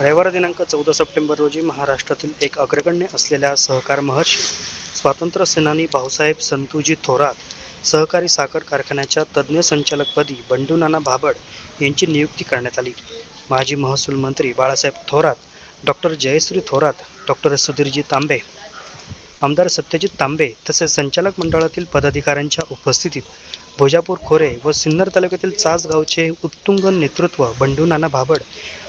रविवार दिनांक चौदा सप्टेंबर रोजी महाराष्ट्रातील एक अग्रगण्य असलेल्या सहकार महर्षी स्वातंत्र्य सेनानी भाऊसाहेब संतुजी थोरात सहकारी साखर कारखान्याच्या तज्ज्ञ संचालकपदी बंडू नाना भाबड यांची नियुक्ती करण्यात आली. माजी महसूल मंत्री बाळासाहेब थोरात डॉक्टर जयश्री थोरात डॉक्टर सुधीरजी तांबे आमदार सत्यजित तांबे तसेच संचालक मंडळातील पदाधिकाऱ्यांच्या उपस्थितीत भोजापूर खोरे व सिन्नर तालुक्यातील चास गावचे उत्तुंग नेतृत्व बंडू नाना भाबड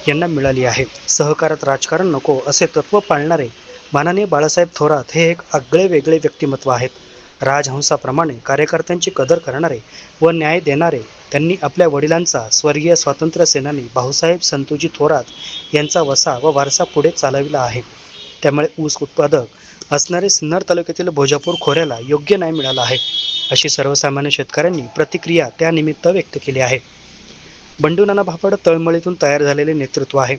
यांना मिळाली आहे. सहकारात राजकारण नको असे तत्त्व पाळणारे मानाने बाळासाहेब थोरात हे एक आगळे वेगळे व्यक्तिमत्व आहेत. राजहंसाप्रमाणे कार्यकर्त्यांची कदर करणारे व न्याय देणारे त्यांनी आपल्या वडिलांचा स्वर्गीय स्वातंत्र्य सेनानी भाऊसाहेब संतोजी थोरात यांचा वसा व वारसा पुढे चालविला आहे. त्यामुळे ऊस उत्पादक असणारे सिन्नर तालुक्यातील भोजापूर खोऱ्याला योग्य न्याय मिळाला आहे. अशी सर्वसामान्य शेतकऱ्यांनी प्रतिक्रिया त्यानिमित्त व्यक्त केली आहे. बंडूनाना भाबड तळमळीतून तयार झालेले नेतृत्व आहे.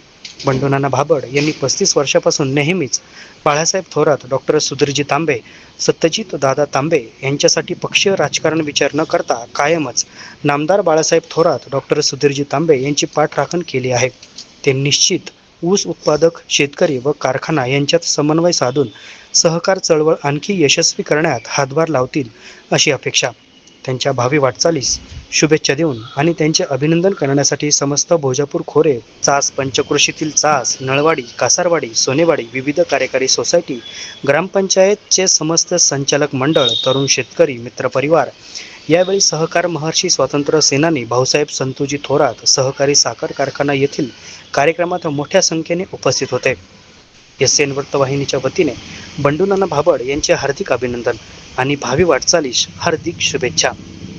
बंडूनाना भाबड यांनी पस्तीस वर्षापासून नेहमीच बाळासाहेब थोरात डॉक्टर सुधीरजी तांबे सत्यजित दादा तांबे यांच्यासाठी पक्षीय राजकारण विचार न करता कायमच नामदार बाळासाहेब थोरात डॉक्टर सुधीरजी तांबे यांची पाठराखण केली आहे. ते निश्चित ऊस उत्पादक शेतकरी व कारखाना यांच्यात समन्वय साधून सहकार चळवळ आणखी यशस्वी करण्यात हातभार लावतील अशी अपेक्षा. त्यांच्या भावी वाटचालीस शुभेच्छा देऊन आणि त्यांचे अभिनंदन करण्यासाठी समस्त भोजापूर खोरे चास पंचकृषीतील चास नळवाडी कासारवाडी सोनेवाडी विविध कार्यकारी सोसायटी ग्रामपंचायतचे समस्त संचालक मंडळ तरुण शेतकरी मित्रपरिवार यावेळी सहकार महर्षी स्वातंत्र्य सेनानी भाऊसाहेब संतोजी थोरात सहकारी साखर कारखाना येथील कार्यक्रमात मोठ्या संख्येने उपस्थित होते. एस. एन. वृत्तवाहिनीच्या वतीने बंडूनाना भाबड यांचे हार्दिक अभिनंदन आणि भावी वाटचालीस हार्दिक शुभेच्छा.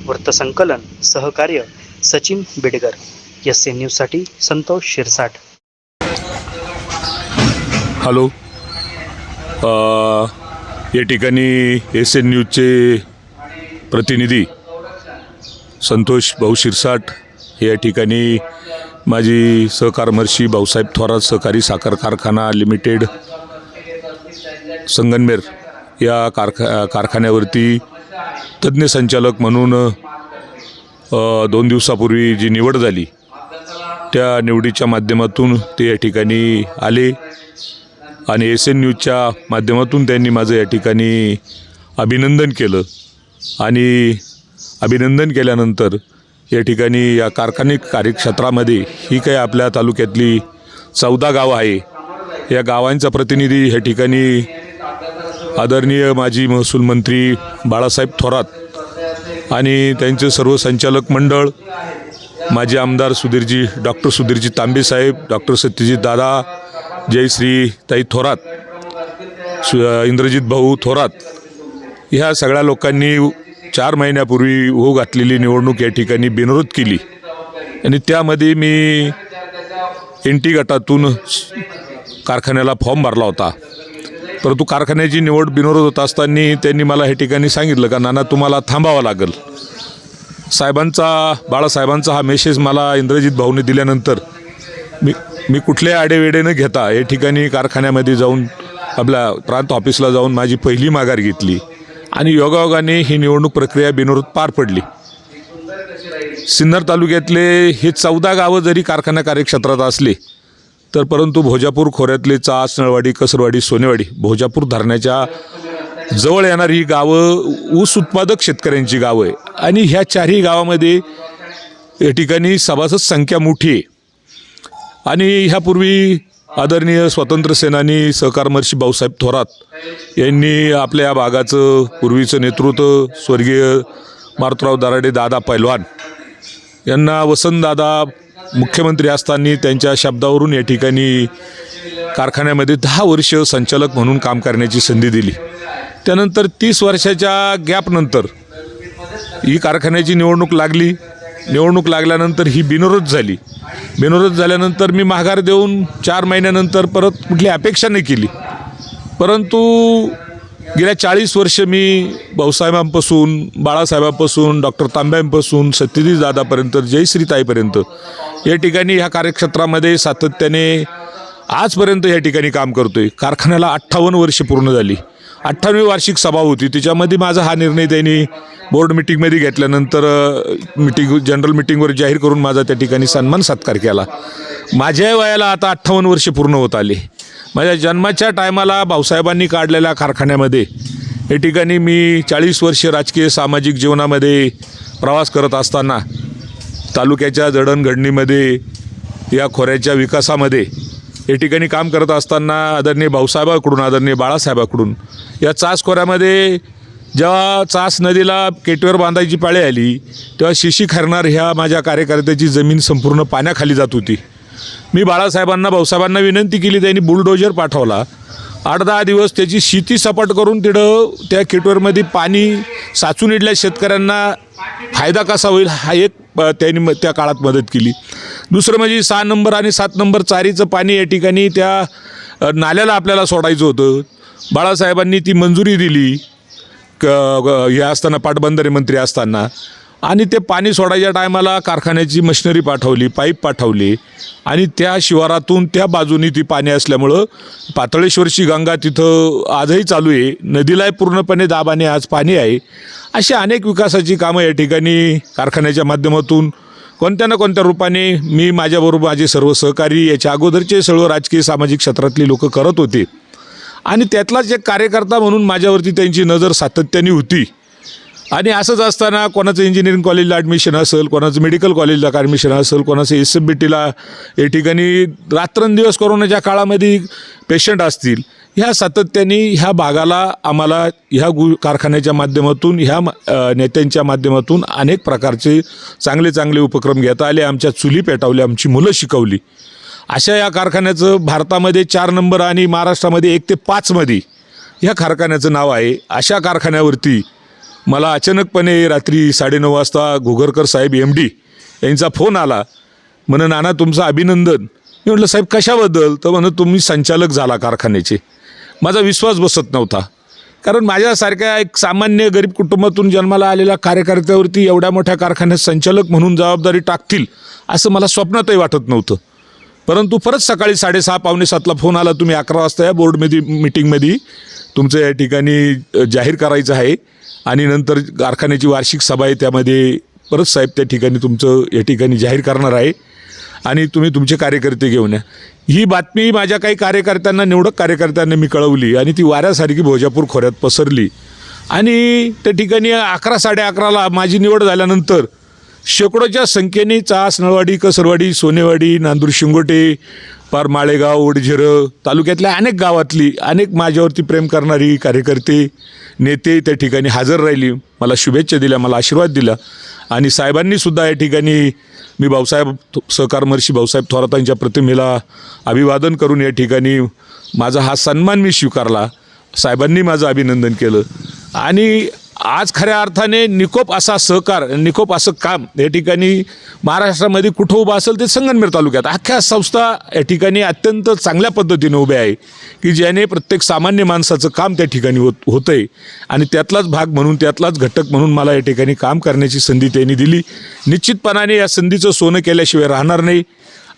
वृत्तसंकलन सहकार्य सचिन बेडगर. एस. एन. न्यूजसाठी संतोष शिरसाट. हॅलो. या ठिकाणी एस. एन. न्यूजचे प्रतिनिधी संतोष भाऊ शिरसाट या ठिकाणी माझी सहकारमर्षी भाऊसाहेब थोरात सहकारी साखर कारखाना लिमिटेड संगनमेर या कारखा कारखान्यावरती तज्ज्ञ संचालक म्हणून दोन दिवसापूर्वी जी निवड झाली त्या निवडीच्या माध्यमातून ते या ठिकाणी आले आणि एस एन न्यूजच्या माध्यमातून त्यांनी माझं या ठिकाणी अभिनंदन केलं आणि अभिनंदन केल्यानंतर या ठिकाणी या कारखाने कार्यक्षेत्रामध्ये ही काही आपल्या तालुक्यातली चौदा गावं आहे. या गावांचा प्रतिनिधी या ठिकाणी आदरणीय माजी महसूल मंत्री बाळासाहेब थोरात आणि त्यांचे सर्व संचालक मंडळ माजी आमदार सुधीरजी डॉक्टर सुधीरजी तांबेसाहेब डॉक्टर सत्यजित दादा जयश्री ताई थोरात सु इंद्रजित भाऊ थोरात ह्या सगळ्या लोकांनी चार महिन्यापूर्वी हो घातलेली निवडणूक या ठिकाणी बिनविरोध केली. आणि त्यामध्ये मी एन टी गटातून कारखान्याला फॉर्म भरला होता. परंतु कारखान्याची निवड बिनविरोध होत असताना त्यांनी मला हे ठिकाणी सांगितलं का नाना तुम्हाला थांबावं लागेल. साहेबांचा बाळासाहेबांचा हा मेसेज मला इंद्रजित भाऊने दिल्यानंतर मी मी कुठल्याही आडेवेडे न घेता या ठिकाणी कारखान्यामध्ये जाऊन आपल्या प्रांत ऑफिसला जाऊन माझी पहिली माघार घेतली. आणि योगायोगाने ही निवडणूक प्रक्रिया बिनविरोध पार पडली. सिन्नर तालुक्यातले हे चौदा गावं जरी कारखाना कार्यक्षेत्रात असले तर परंतु भोजापूर खोऱ्यातले चास नळवाडी कसरवाडी सोनेवाडी भोजापूर धरणाच्या जवळ येणारी ही गावं ऊस उत्पादक शेतकऱ्यांची गावं आहे. आणि ह्या चारही गावामध्ये या ठिकाणी सभासद संख्या मोठी आहे. आणि ह्यापूर्वी आदरणीय स्वातंत्र्य सेनानी सहकारमर्षी भाऊसाहेब थोरात यांनी आपल्या या भागाचं पूर्वीचं नेतृत्व स्वर्गीय मारुतराव दराडे दादा पैलवान यांना वसंतदादा मुख्यमंत्री असताना त्यांच्या शब्दावरून या ठिकाणी कारखान्यामध्ये दहा वर्ष संचालक म्हणून काम करण्याची संधी दिली. त्यानंतर तीस वर्षाच्या गॅपनंतर ही कारखान्याची निवडणूक लागली. निवडणूक लागल्यानंतर ही बिनविरोध झाली. बिनविरोध झाल्यानंतर मी माघार देऊन चार महिन्यानंतर परत कुठली अपेक्षा नाही केली. परंतु गेल्या चाळीस वर्ष मी भाऊसाहेबांपासून बाळासाहेबांपासून डॉक्टर तांब्यांपासून सत्यजित दादापर्यंत जयश्रीताईपर्यंत या ठिकाणी ह्या कार्यक्षेत्रामध्ये सातत्याने आजपर्यंत या ठिकाणी काम करतोय. कारखान्याला अठ्ठावन्न वर्ष पूर्ण झाली. अठ्ठावी वार्षिक सभा होती. त्याच्यामध्ये माझा हा निर्णय त्यांनी बोर्ड मिटिंगमध्ये घेतल्यानंतर मिटिंग जनरल मिटिंगवर जाहीर करून माझा त्या ठिकाणी सन्मान सत्कार केला. माझ्या वयाला आता अठ्ठावन्न वर्षे पूर्ण होत आले. माझ्या जन्माच्या टायमाला भाऊसाहेबांनी काढलेल्या कारखान्यामध्ये या ठिकाणी मी चाळीस वर्षे राजकीय सामाजिक जीवनामध्ये प्रवास करत असताना तालुक्याच्या जडणघडणीमध्ये या खोऱ्याच्या विकासामध्ये या ठिकाणी काम करत असताना आदरणीय भाऊसाहेबाकडून आदरणीय बाळासाहेबाकडून या चास खोऱ्यामध्ये जेव्हा चास नदीला केटवर बांधायची पाळी आली तेव्हा शिशी खरणार ह्या माझ्या कार्यकर्त्याची जमीन संपूर्ण पाण्याखाली जात होती. मी बाळासाहेबांना भाऊसाहेबांना विनंती केली त्यांनी बुलडोजर पाठवला. आठ दहा दिवस त्याची शेती सपाट करून तिथं त्या केटवरमध्ये पाणी साचून इडल्या शेतकऱ्यांना फायदा कसा होईल हा एक त्यांनी म- त्या काळात मदत केली. दुसरं म्हणजे सहा नंबर आणि सात नंबर चारीचं पाणी या ठिकाणी त्या नाल्याला आपल्याला सोडायचं होतं. बाळासाहेबांनी ती मंजुरी दिली क हे असताना पाटबंधारे मंत्री असताना. आणि ते पाणी सोडायच्या टायमाला कारखान्याची मशिनरी पाठवली पाईप पाठवली. आणि त्या शिवारातून त्या बाजूनी ती पाणी असल्यामुळं पातळेश्वरची गंगा तिथं आजही चालू आहे. नदीलाही पूर्णपणे दाबाने आज पाणी आहे. अशी अनेक विकासाची कामं या ठिकाणी कारखान्याच्या माध्यमातून कोणत्या ना कोणत्या रूपाने मी माझ्याबरोबर माझे सर्व सहकारी याच्या अगोदरचे सर्व राजकीय सामाजिक क्षेत्रातली लोक करत होते. आणि त्यातलाच एक कार्यकर्ता म्हणून माझ्यावरती त्यांची नजर सातत्याने होती. आणि असंच असताना कोणाचं इंजिनिअरिंग कॉलेजला ॲडमिशन असेल कोणाचं मेडिकल कॉलेजला ॲडमिशन असेल कोणाचं एस एम बी टीला या ठिकाणी रात्रंदिवस कोरोनाच्या काळामध्ये पेशंट असतील. ह्या सातत्याने ह्या भागाला आम्हाला ह्या गु कारखान्याच्या माध्यमातून ह्या नेत्यांच्या माध्यमातून अनेक प्रकारचे चांगले चांगले उपक्रम घेता आले आमच्या चुली पेटवल्या आमची मुलं शिकवली. अशा या कारखान्याचं भारतामध्ये चार नंबर आणि महाराष्ट्रामध्ये एक ते पाचमध्ये ह्या कारखान्याचं नाव आहे. अशा कारखान्यावरती मला अचानकपणे रात्री साडेनऊ वाजता घोगरकर साहेब एम डी यांचा फोन आला. म्हणून नाना तुमचं अभिनंदन. मी म्हटलं साहेब कशाबद्दल? तर म्हणून तुम्ही संचालक झाला कारखान्याचे. माझा विश्वास बसत नव्हता. कारण माझ्यासारख्या एक सामान्य गरीब कुटुंबातून जन्माला आलेल्या कार्यकर्त्यावरती एवढ्या मोठ्या कारखान्यात संचालक म्हणून जबाबदारी टाकतील असं मला स्वप्नातही वाटत नव्हतं. परंतु परत सकाळी साडेसहा पावणे सातला फोन आला तुम्ही अकरा वाजता या बोर्डमध्ये मिटिंगमध्ये तुमचं या ठिकाणी जाहीर करायचं आहे आणि नंतर कारखान्याची वार्षिक सभा आहे त्यामध्ये परत साहेब त्या ठिकाणी तुमचं या ठिकाणी जाहीर करणार आहे आणि तुम्ही तुमचे कार्यकर्ते घेऊन या. ही बातमी माझ्या काही कार्यकर्त्यांना निवडक कार्यकर्त्यांना मी कळवली आणि ती वाऱ्यासारखी भोजापूर खोऱ्यात पसरली. आणि त्या ठिकाणी अकरा साडे अकराला माझी निवड झाल्यानंतर शेकडोच्या संख्येने चास नळवाडी कसरवाडी सोनेवाडी नांदूर शिंगोटे पार माळेगाव ओडझिरं तालुक्यातल्या अनेक गावातली अनेक माझ्यावरती प्रेम करणारी कार्यकर्ते नेते त्या ठिकाणी हजर राहिली. मला शुभेच्छा दिल्या मला आशीर्वाद दिला. आणि साहेबांनीसुद्धा या ठिकाणी मी भाऊसाहेब सहकार महर्षी भाऊसाहेब थोरातांच्या प्रतिमेला अभिवादन करून या ठिकाणी माझा हा सन्मान मी स्वीकारला. साहेबांनी माझं अभिनंदन केलं. आणि आज खऱ्या अर्थाने निकोप असा सहकार निकोप असं काम या ठिकाणी महाराष्ट्रामध्ये कुठं उभं असेल ते संगनमेर तालुक्यात. अख्ख्या संस्था या ठिकाणी अत्यंत चांगल्या पद्धतीने उभ्या आहे की ज्याने प्रत्येक सामान्य माणसाचं काम त्या ठिकाणी होत होतं आहे आणि त्यातलाच भाग म्हणून त्यातलाच घटक म्हणून मला या ठिकाणी काम करण्याची संधी त्यांनी दिली. निश्चितपणाने या संधीचं सोनं केल्याशिवाय राहणार नाही.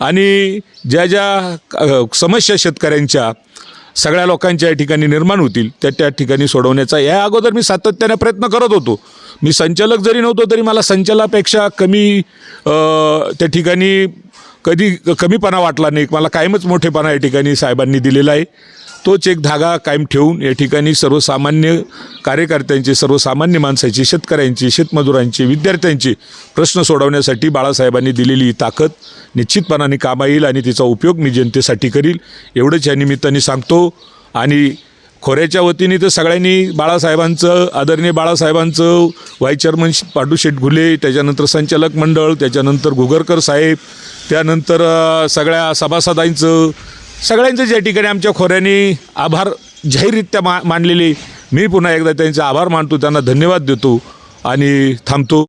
आणि ज्या ज्या समस्या शेतकऱ्यांच्या सगळ्या लोकांच्या या ठिकाणी निर्माण होतील त्या त्या ठिकाणी सोडवण्याचा. या अगोदर मी सातत्याने प्रयत्न करत होतो. मी संचालक जरी नव्हतो तरी मला संचालकापेक्षा कमी त्या ठिकाणी कधी कमीपणा वाटला नाही. मला कायमच मोठेपणा या ठिकाणी साहेबांनी दिलेला आहे. तोच एक धागा कायम ठेवून या ठिकाणी सर्वसामान्य कार्यकर्त्यांचे सर्वसामान्य माणसाचे शेतकऱ्यांचे शेतमजुरांचे विद्यार्थ्यांचे प्रश्न सोडवण्यासाठी बाळासाहेबांनी दिलेली ही ताकद निश्चितपणाने कामा येईल आणि तिचा उपयोग मी जनतेसाठी करील एवढंच या निमित्ताने सांगतो. आणि खोऱ्याच्या वतीने तर सगळ्यांनी बाळासाहेबांचं आदरणीय बाळासाहेबांचं व्हाईस चेअरमन पाडूशेठ घुले त्याच्यानंतर संचालक मंडळ त्याच्यानंतर घुगरकर साहेब त्यानंतर सगळ्या सभासदांचं सगळ्यांचं ज्या ठिकाणी आमच्या खोऱ्याने आभार जाहीररित्या मा मानलेले. मी पुन्हा एकदा त्यांचे आभार मानतो त्यांना धन्यवाद देतो आणि थांबतो.